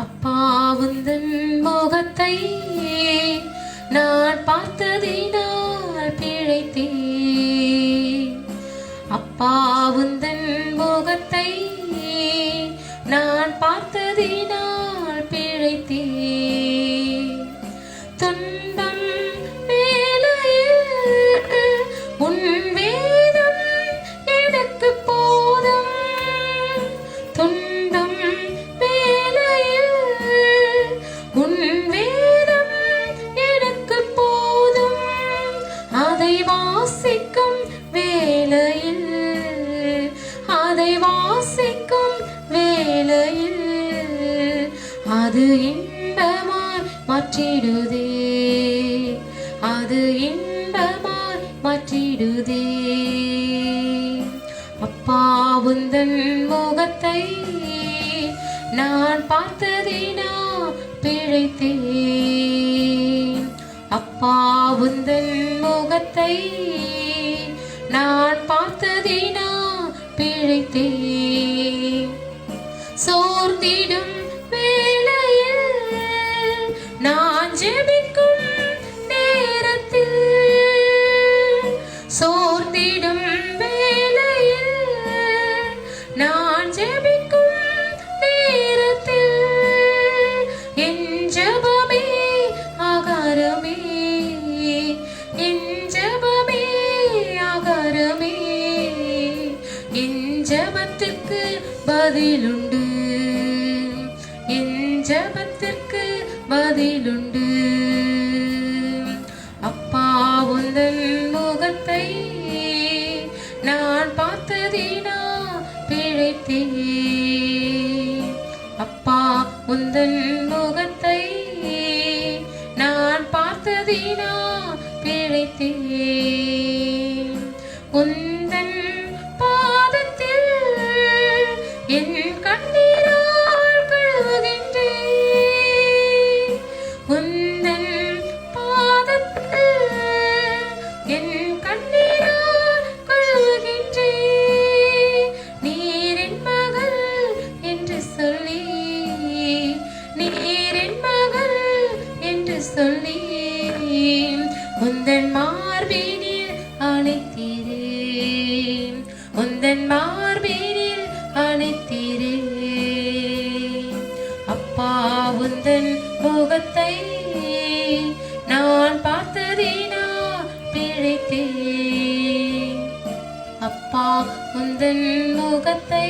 அப்பா முகத்தை நான் பார்த்ததினால் பிழைத்தேன். அப்பாவுந்தன் முகத்தை நான் பார்த்ததினால் பிழைத்தேன். துன்பம் வேலையில் உன் அது இன்பமாய் மாற்றிடுதே. அது இன்பமாய் மாற்றிடுதே. அப்பா உந்தன் முகத்தை நான் பார்த்ததினா பிழைத்தேன். அப்பா உந்தன் முகத்தை ஜபத்திற்கு பதிலுண்டு. என் ஜபத்திற்கு பதிலுண்டு. அப்பா உந்தன் முகத்தை நான் பார்த்ததினா பிழைத்தே அப்பா உந்தன் முகத்தை நான் பார்த்ததினா பிழைத்தே உந்தன் என்று சொல்லி உந்தன் மார்பினில் அணைத்தீரே உந்தன் மார்பினில் அணைத்தீரே அப்பா உந்தன் முகத்தை நான் பார்த்ததினா பிழைத்தேன். அப்பா உந்தன் முகத்தை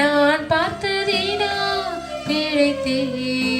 நான் பார்த்ததினா பிழைத்தேன்.